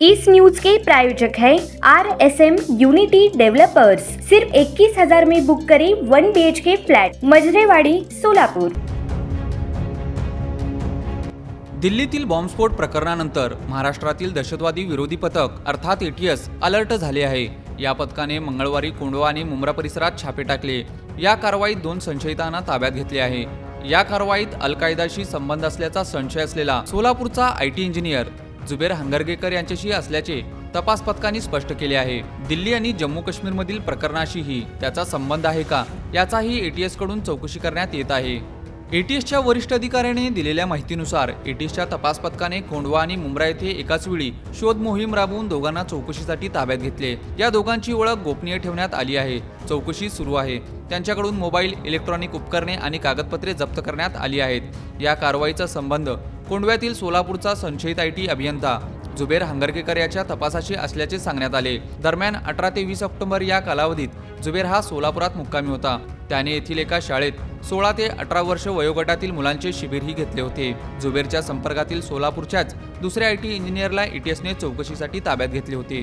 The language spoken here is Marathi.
इस न्यूज के प्रायोजक है R S M unity developers सिर्फ इक्कीस हजार में बुक करें one B H K flat Majrewadi Solapur. दिल्लीतील बॉम्बस्फोट प्रकरणानंतर महाराष्ट्रातील दहशतवादी विरोधी पथक अर्थात एटीएस अलर्ट झाले आहे. या पथकाने मंगळवारी कोंडवा आणि मुंब्रा परिसरात छापे टाकले. या कारवाईत दोन संशयितांना ताब्यात घेतले आहे. या कारवाईत अल कायदाशी संबंध असल्याचा संशय असलेला सोलापूरचा I T engineer Zuber Hangargekar यांच्याशी असल्याचे तपास पथकाने स्पष्ट केले आहे. दिल्ली आणि जम्मू काश्मीरमधील प्रकरणाशीही त्याचा संबंध आहे का याचाही एटीएसकडून चौकशी करण्यात येत आहे. एटीएसच्या वरिष्ठ अधिकाऱ्याने दिलेल्या माहितीनुसार एटीएसच्या तपास पथकाने खोंडवा आणि मुंब्रा येथे एकाच वेळी शोध मोहीम राबवून दोघांना चौकशीसाठी ताब्यात घेतले. या दोघांची ओळख गोपनीय ठेवण्यात आली आहे. चौकशी सुरू आहे. त्यांच्याकडून मोबाईल इलेक्ट्रॉनिक उपकरणे आणि कागदपत्रे जप्त करण्यात आली आहेत. या कारवाईचा संबंध कोंडव्यातील सोलापूरचा संशयित आय टी अभियंता. जुबेर हंगरकेकर याच्या तपासाशी असल्याचे सांगण्यात आले. दरम्यान अठरा ते वीस ऑक्टोबर या कालावधीत जुबेर हा सोलापुरात मुक्कामी होता. त्याने येथील एका शाळेत सोळा ते अठरा वर्ष वयोगटातील मुलांचे शिबिरही घेतले होते. जुबेरच्या संपर्कातील सोलापूरच्याच दुसऱ्या आय टी इंजिनियरला ईटीएसने चौकशीसाठी ताब्यात घेतले होते.